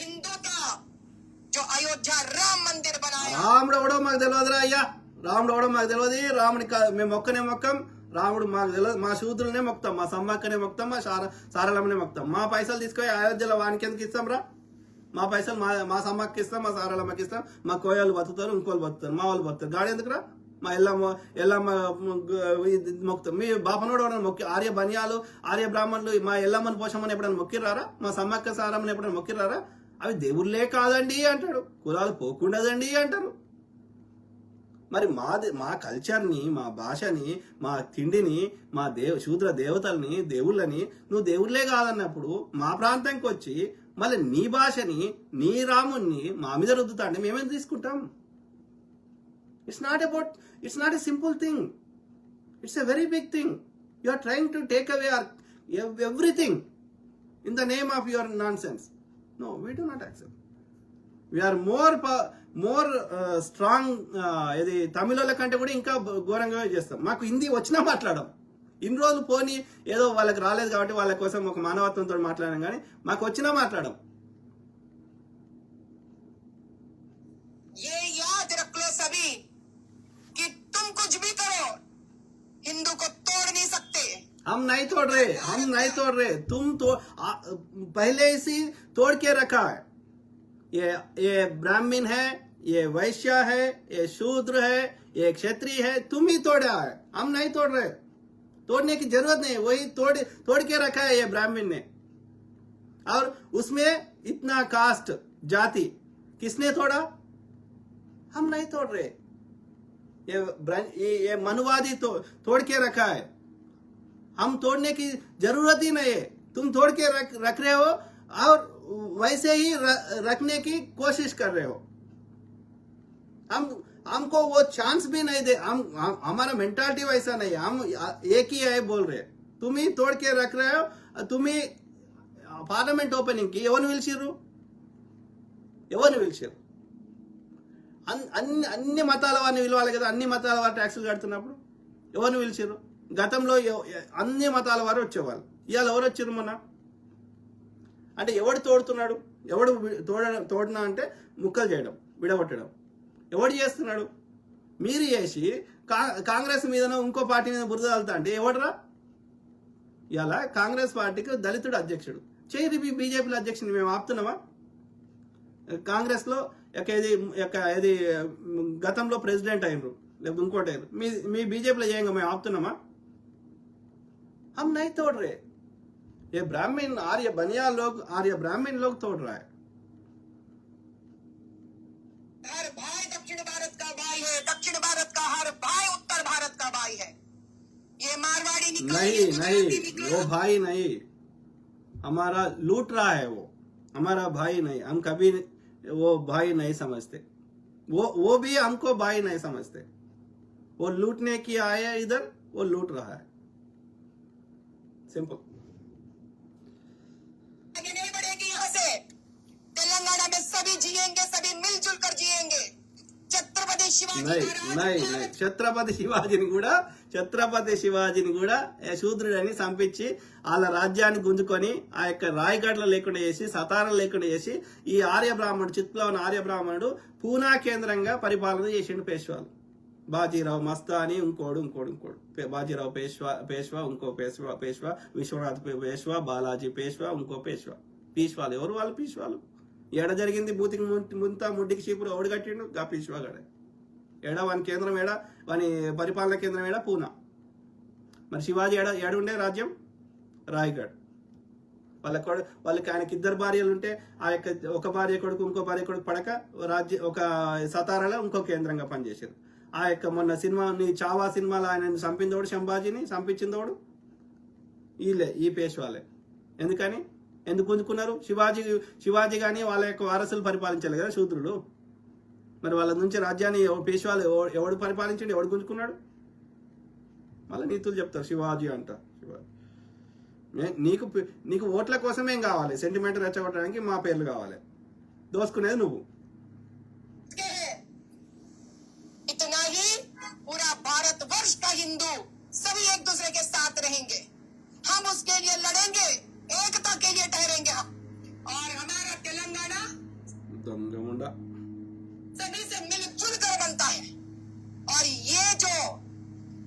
हिंदू था जो अयोध्या राम मंदिर बनाया రాముడు ఎవడో మాకు తెలియదురా అయ్యా రాముడు ఎవడో మాకు తెలియదు రాముని కా- మేము మొక్కనే మొక్కం రాముడు మాకు తెలియదు మా శూద్రులనే మొక్తాం మా సమ్మక్కనే మొక్తాం మా సార సారలమ్మనే మొక్తాం మా పైసలు తీసుకొని అయోధ్యలో వానికి ఎందుకు ఇస్తాం రా మా పైసలు మా మా సమ్మకి ఇస్తాం మా సారలమ్మకి ఇస్తాం మా కోయలు బతుకుతారు ఇంకోళ్ళు బతుకుతారు మా వాళ్ళు బతుకుతారు గాడి ఎందుకురా మా ఎల్లమ్మ ఎల్లమ్మ ఇది మొక్కుతాం మీ బాపనోడు ఎవడన్నా మొక్కి ఆర్య బనియాలు ఆర్య బ్రాహ్మణులు మా ఎల్లమ్మని పోషమ్మని ఎప్పుడైనా మొక్కిరారా మా సమ్మక్క సారమ్మని ఎప్పుడైనా మొక్కిరారా అవి దేవుళ్ళే కాదండి అంటాడు. కులాలు పోకుండదండి అంటారు. మరి మాది మా కల్చర్ని మా భాషని మా తిండిని మా దేవ శూద్ర దేవతల్ని దేవుళ్ళని నువ్వు దేవుళ్ళే కాదన్నప్పుడు మా ప్రాంతానికి వచ్చి మళ్ళీ నీ భాషని నీ రాముణ్ణి మా మీద రుద్దుతా మేమేం తీసుకుంటాం? It's not about it's not a simple thing it's a very big thing you are trying to take away or everything in the name of your nonsense no we do not accept we are more more strong ఇది తమిళోళ్ళ కంటే కూడా ఇంకా ఘోరంగా చేస్తాం. మాకు హిందీ వచ్చినా మాట్లాడడం. ఇన్ని రోజులు పోనీ ఏదో వాళ్ళకి రాలేదు కాబట్టి వాళ్ళ కోసం ఒక మానవత్వంతో మాట్లాడడం కానీ మాకు వచ్చినా మాట్లాడడం. हम नहीं तोड़ रहे हम नहीं तोड़ रहे। तुम तो आ, पहले से तोड़ के रखा है। ये ये ब्राह्मण है ये वैश्य है ये शूद्र है ये क्षत्रिय है तुम ही तोड़ा है। हम नहीं तोड़ रहे। तोड़ने की ज़रूरत नहीं वही तोड़ तोड़ के रखा है ये ब्राह्मण ने। और उसमें इतना कास्ट जाति किसने तोड़ा? हम नहीं तोड़ रहे। ये ये, ये मनुवादी तो तोड़ के रखा है। हम तोड़ने की जरूरत ही नहीं है तुम तोड़ के रख रख रहे हो और वैसे ही र- रखने की कोशिश कर रहे हो हम हमको वो चांस भी नहीं दे हम, हम हमारा मेंटालिटी वैसा नहीं है हम एक ही है बोल रहे तुम ही तोड़ के रख रहे हो तुम ही పార్లమెంట్ ఓపెనింగ్ కి ఎవరిని పిలిచిర్రు ఎవరిని పిలిచారు అన్- అన్ని అన్ని మతాల వారిని పిలవాలి కదా అన్ని మతాల వారు ట్యాక్సులు కడుతున్నప్పుడు ఎవరిని పిలిచారు గతంలో ఎవ- అన్ని మతాల వారు వచ్చేవాళ్ళు. ఇవాళ ఎవరు వచ్చారు మొన్న? అంటే ఎవడు తోడుతున్నాడు? ఎవడు తోడ తోడినా అంటే ముక్కలు చేయడం విడగొట్టడం. ఎవడు చేస్తున్నాడు? మీరు చేసి కా- కాంగ్రెస్ మీదనో ఇంకో పార్టీ మీద బురద వెళ్తా అంటే ఎవడరా? ఇలా కాంగ్రెస్ పార్టీకి దళితుడు అధ్యక్షుడు. చేయి బీజేపీలో అధ్యక్షుని మేము ఆపుతున్నామా? కాంగ్రెస్లో యొక్క ఇది యొక్క ఇది గతంలో ప్రెసిడెంట్ అయినరు లేకపోతే ఇంకోటి మీ మీ బీజేపీలో చేయంగా మేము ఆపుతున్నామా? हम नहीं तोड़ रहे। ये ब्राह्मण आर्य बनिया लोग आर्य ब्राह्मण लोग तोड़ रहा है। हर भाई दक्षिण भारत का भाई है। दक्षिण भारत का हर भाई उत्तर भारत का भाई है। ये मारवाड़ी निकला नहीं नहीं वो भाई नहीं। हमारा लूट रहा है वो। हमारा भाई नहीं। हम कभी वो भाई नहीं समझते। वो वो भी हमको भाई नहीं समझते। वो लूटने की आया इधर वो लूट रहा है। సింపుల్ ఛత్రపతి శివాజీని కూడా ఛత్రపతి శివాజీని కూడా శూద్రుడని సంపించి వాళ్ళ రాజ్యాన్ని గుంజుకొని ఆ యొక్క రాయగడ్ల లేకుండా చేసి సతారం లేకుండా చేసి ఈ ఆర్య బ్రాహ్మణుడు చిత్తులో ఉన్న ఆర్య బ్రాహ్మణుడు పూనా కేంద్రంగా పరిపాలన చేసిండు పేష్వాలు. బాజీరావు మస్తాని ఇంకోడు ఇంకోడు ఇంకోడు. బాజీరావు పేష్వా పేష్వా ఇంకో పేష్వా పేష్వా విశ్వనాథ్ పేష్వా బాలాజీ పేష్వా ఇంకో పేష్వా పీష్వాలు ఎవరు వాళ్ళు పీష్వాలు ఎడ జరిగింది బూతికి ముంత ముడ్డికి చీపురు ఎవడు కట్టిండు? గా పీష్వా గడే. ఏడ? వాని కేంద్రం ఏడ? వాని పరిపాలన కేంద్రం ఎడ పూనా. మరి శివాజీ ఏడ? ఉండే రాజ్యం? రాయగఢ్. వాళ్ళ కొడు వాళ్ళకి ఆయనకి ఇద్దరు భార్యలు ఉంటే ఆ యొక్క ఒక భార్య కొడుకు ఇంకో భార్య కొడుకు పడక రాజ్య ఒక సతారాలో ఇంకో కేంద్రంగా పనిచేశారు ఆ యొక్క మొన్న సినిమాని చావా సినిమాలో ఆయన చంపిందోడు శంభాజీని చంపించిందోడు? వీళ్ళే ఈ పేష్వాలే ఎందుకని? ఎందుకు గుంజుకున్నారు? శివాజీ శివాజీ కానీ వాళ్ళ యొక్క వారసులు పరిపాలించాలి కదా శూద్రుడు మరి వాళ్ళ నుంచి రాజ్యాన్ని పేష్వాలు ఎవడు పరిపాలించండి ఎవడు గుంజుకున్నాడు? మళ్ళీ నీతులు చెప్తారు శివాజీ అంట శివాజీ. నీకు నీకు ఓట్ల కోసమేం కావాలి? సెంటిమెంట్ రెచ్చగొట్టడానికి మా పేర్లు కావాలి. దోసుకునేది నువ్వు. गंगा सभी से मिलजुल कर बनता है। और ये जो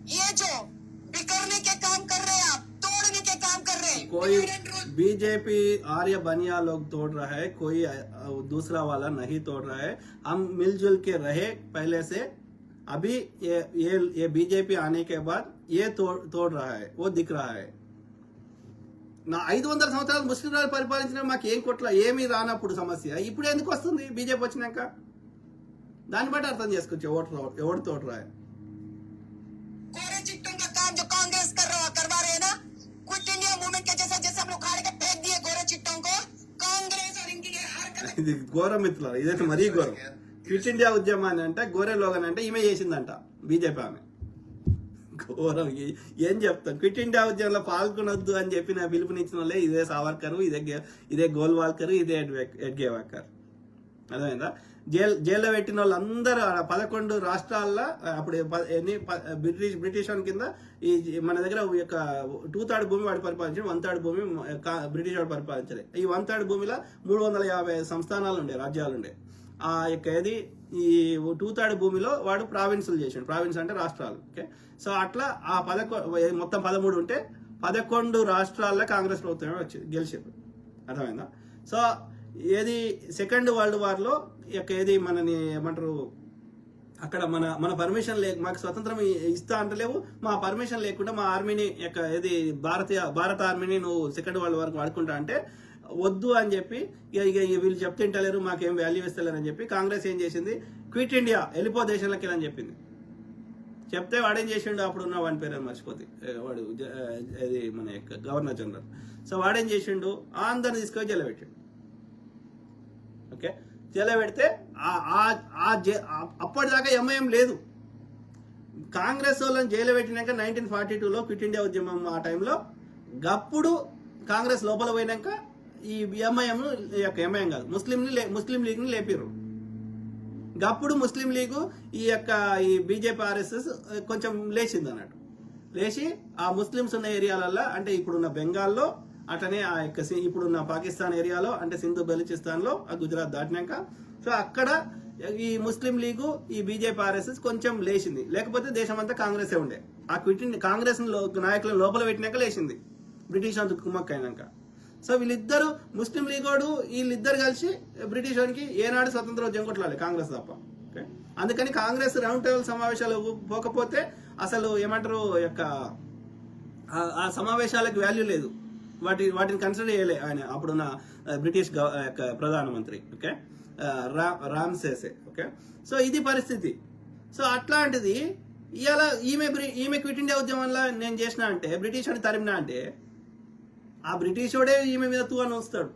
ये जो बिगड़ने के काम कर रहे हैं आप तोड़ने के काम कर रहे हैं। कोई बीजेपी आर्य बनिया लोग तोड़ रहा है कोई दूसरा वाला नहीं तोड़ रहा है। हम मिलजुल के रहे पहले से। अभी ये ये, ये बीजेपी आने के बाद ये तोड़ तोड़ रहा है वो दिख रहा है। నా ఐదు వందల సంవత్సరాలు ముస్లింలు పరిపాలించిన మాకు ఏం కొట్ల ఏమీ రానప్పుడు సమస్య. ఇప్పుడు ఎందుకు వస్తుంది? బీజేపీ వచ్చినాక? దాన్ని బట్టి అర్థం చేసుకోవచ్చు ఎవరు ఎవరితో రాయ ఇది ఘోరం ఇదైతే మరీ ఘోరం. క్విట్ ఇండియా ఉద్యమాన్ని అంటే గోరే లోగన్ అంటే ఈమె చేసిందంట బీజేపీ ఆమె. ఘోరం. ఏం చెప్తాం? క్విట్ ఇండియా ఉద్యమంలో పాల్గొనొద్దు అని చెప్పిన పిలుపునిచ్చిన వాళ్ళే ఇదే సావర్కర్ ఇదే ఇదే గోల్వాల్కర్ ఇదే ఎడ్గేవాకర్ అర్థమైందా? జైలు జైల్లో పెట్టిన వాళ్ళందరూ పదకొండు రాష్ట్రాల్లో అప్పుడు ఎన్ని బ్రిటిష్ బ్రిటిష్ వాడి కింద ఈ మన దగ్గర యొక్క టూ థర్డ్ భూమి వాడు పరిపాలించడం వన్ థర్డ్ భూమి బ్రిటిష్ వాడు పరిపాలించలేదు ఈ వన్ థర్డ్ భూమిలో మూడు వందల యాభై సంస్థానాలు ఉండే రాజ్యాలు ఉండే. ఆ యొక్క ఏది? ఈ టూ థర్డ్ భూమిలో వాడు ప్రావిన్సులు చేసాడు. ప్రావిన్స్ అంటే రాష్ట్రాలు. ఓకే? సో అట్లా ఆ పదకొ మొత్తం పదమూడు ఉంటే పదకొండు రాష్ట్రాల్లో కాంగ్రెస్ ప్రభుత్వమే వచ్చింది గెలిచారు అర్థమైందా? సో ఏది? సెకండ్ వరల్డ్ వార్లో యొక్క ఏది? మనని ఏమంటారు? అక్కడ మన మన పర్మిషన్ లేక మాకు స్వతంత్రం ఇస్తా అంటలేవు. మా పర్మిషన్ లేకుండా మా ఆర్మీని యొక్క ఏది? భారతీయ భారత ఆర్మీని నువ్వు సెకండ్ వరల్డ్ వరకు వాడుకుంటా అంటే వద్దు అని చెప్పి ఇక ఇక వీళ్ళు చెప్తుంటలేరు మాకేం వాల్యూ ఇస్తలేరు అని చెప్పి కాంగ్రెస్ ఏం చేసింది? క్విట్ ఇండియా వెళ్ళిపో దేశంలోకి అని చెప్పింది. చెప్తే వాడేం చేసిండు? అప్పుడు ఉన్న వాడి పేరు అని మర్చిపోతే వాడు అది మన యొక్క గవర్నర్ జనరల్. సో వాడేం చేసిండు? అందరిని తీసుకొని జైలు ఓకే? జలబెడితే ఆ- ఆ- అప్పటిదాకా ఎంఐఎం లేదు. కాంగ్రెస్ వాళ్ళని జైలు పెట్టినాక నైన్టీన్ ఫార్టీ టూలో క్విట్ ఇండియా ఉద్యమం ఆ టైంలో గప్పుడు కాంగ్రెస్ లోపల పోయినాక ఈ ఎంఐఎం యొక్క ఎంఐఎం కాదు. ముస్లింని లే- ముస్లిం లీగ్ని లేపిర్రు. గప్పుడు ముస్లిం లీగు ఈ యొక్క ఈ బీజేపీ ఆర్ఎస్ఎస్ కొంచెం లేచింది అన్నట్టు. లేచి ఆ ముస్లిమ్స్ ఉన్న ఏరియాలల్లో అంటే ఇప్పుడున్న బెంగాల్లో అట్లనే ఆ యొక్క ఇప్పుడున్న పాకిస్తాన్ ఏరియాలో అంటే సింధు బెలూచిస్తాన్లో ఆ గుజరాత్ దాటినాక. సో అక్కడ ఈ ముస్లిం లీగు ఈ బీజేపీ ఆర్ఎస్ఎస్ కొంచెం లేచింది. లేకపోతే దేశం అంతా కాంగ్రెసే ఉండే. ఆ క్విట్ కాంగ్రెస్ నాయకులను లోపల పెట్టినాక లేచింది. బ్రిటిష్ అంత కుమ్మక్క అయినాక సో వీళ్ళిద్దరు ముస్లిం లీగోడు వీళ్ళిద్దరు కలిసి బ్రిటిష్ వారికి ఏనాడు స్వతంత్రోద్యమం కొట్లాలి కాంగ్రెస్ తప్ప. ఓకే? అందుకని కాంగ్రెస్ రౌండ్ టేబుల్ సమావేశాలు పోకపోతే అసలు ఏమంటారు యొక్క ఆ- సమావేశాలకు వాల్యూ లేదు. వాటి వాటిని కన్సిడర్ చేయలే ఆయన అప్పుడున్న బ్రిటిష్ యొక్క ప్రధానమంత్రి. ఓకే? రా రామ్ సేసే. ఓకే? సో ఇది పరిస్థితి. సో అట్లాంటిది ఇవాళ ఈమె ఈమె క్విట్ ఇండియా ఉద్యమంలో నేను చేసిన అంటే బ్రిటిష్ అని తరిమినా అంటే ఆ బ్రిటిష్ వాడే ఈమె మీద తూ అని వస్తాడు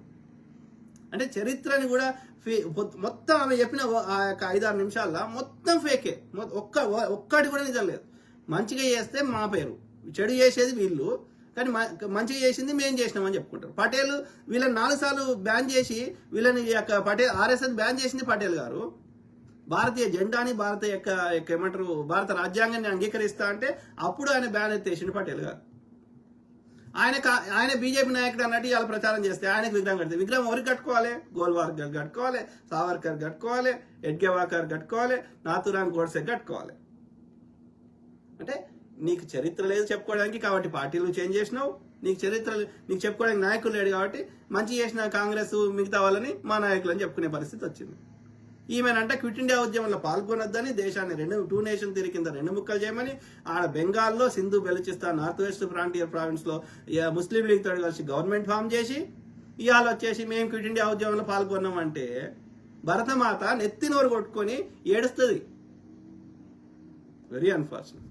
అంటే చరిత్రని కూడా ఫే- మొత్తం ఆమె చెప్పిన ఆ యొక్క ఐదారు నిమిషాల్లో మొత్తం ఫేకే. ఒక్క ఒక్కటి కూడా నిజం లేదు. మంచిగా చేస్తే మా పేరు. చెడు చేసేది వీళ్ళు. కానీ మ- మంచిగా చేసింది మేము చేసినామని చెప్పుకుంటారు. పటేల్ వీళ్ళని నాలుగు సార్లు బ్యాన్ చేసి వీళ్ళని ఈ యొక్క పటేల్ ఆర్ఎస్ఎస్ బ్యాన్ చేసింది పటేల్ గారు. భారతీయ జెండాని భారత యొక్క యొక్క ఏమంటారు భారత రాజ్యాంగాన్ని అంగీకరిస్తా అంటే అప్పుడు ఆయన బ్యాన్ ఎత్తేసిండు పటేల్ గారు. ఆయన ఆయన బీజేపీ నాయకుడు అన్నట్టు ఇవాళ ప్రచారం చేస్తే ఆయనకు విగ్రహం కడితే విగ్రహం ఎవరికి కట్టుకోవాలి? గోల్వార్కర్ కట్టుకోవాలి సావర్కర్ కట్టుకోవాలి ఎడ్గేవాకర్ కట్టుకోవాలి నాథురామ్ గోడ్సే కట్టుకోవాలి. అంటే నీకు చరిత్ర లేదు చెప్పుకోవడానికి కాబట్టి పార్టీలు చేంజ్ చేసినావు. నీకు చరిత్ర నీకు చెప్పుకోవడానికి నాయకులు లేడు కాబట్టి మంచి చేసిన కాంగ్రెస్ మిగతా వాళ్ళని మా నాయకులు అని చెప్పుకునే పరిస్థితి వచ్చింది. ఈమెనంటే క్విట్ ఇండియా ఉద్యమంలో పాల్గొనొద్దని దేశాన్ని రెండు టూ నేషన్ తీరి కింద రెండు ముక్కలు చేయమని ఆడ బెంగాల్లో Sindhu Baluchistan north west frontier ప్రావిన్స్లో ఇక ముస్లిం లీగ్ తోడు కలిసి గవర్నమెంట్ ఫామ్ చేసి ఇవాళ వచ్చేసి మేము క్విట్ ఇండియా ఉద్యమంలో పాల్గొన్నామంటే భరతమాత నెత్తి నోరు కొట్టుకొని ఏడుస్తుంది. Very unfortunate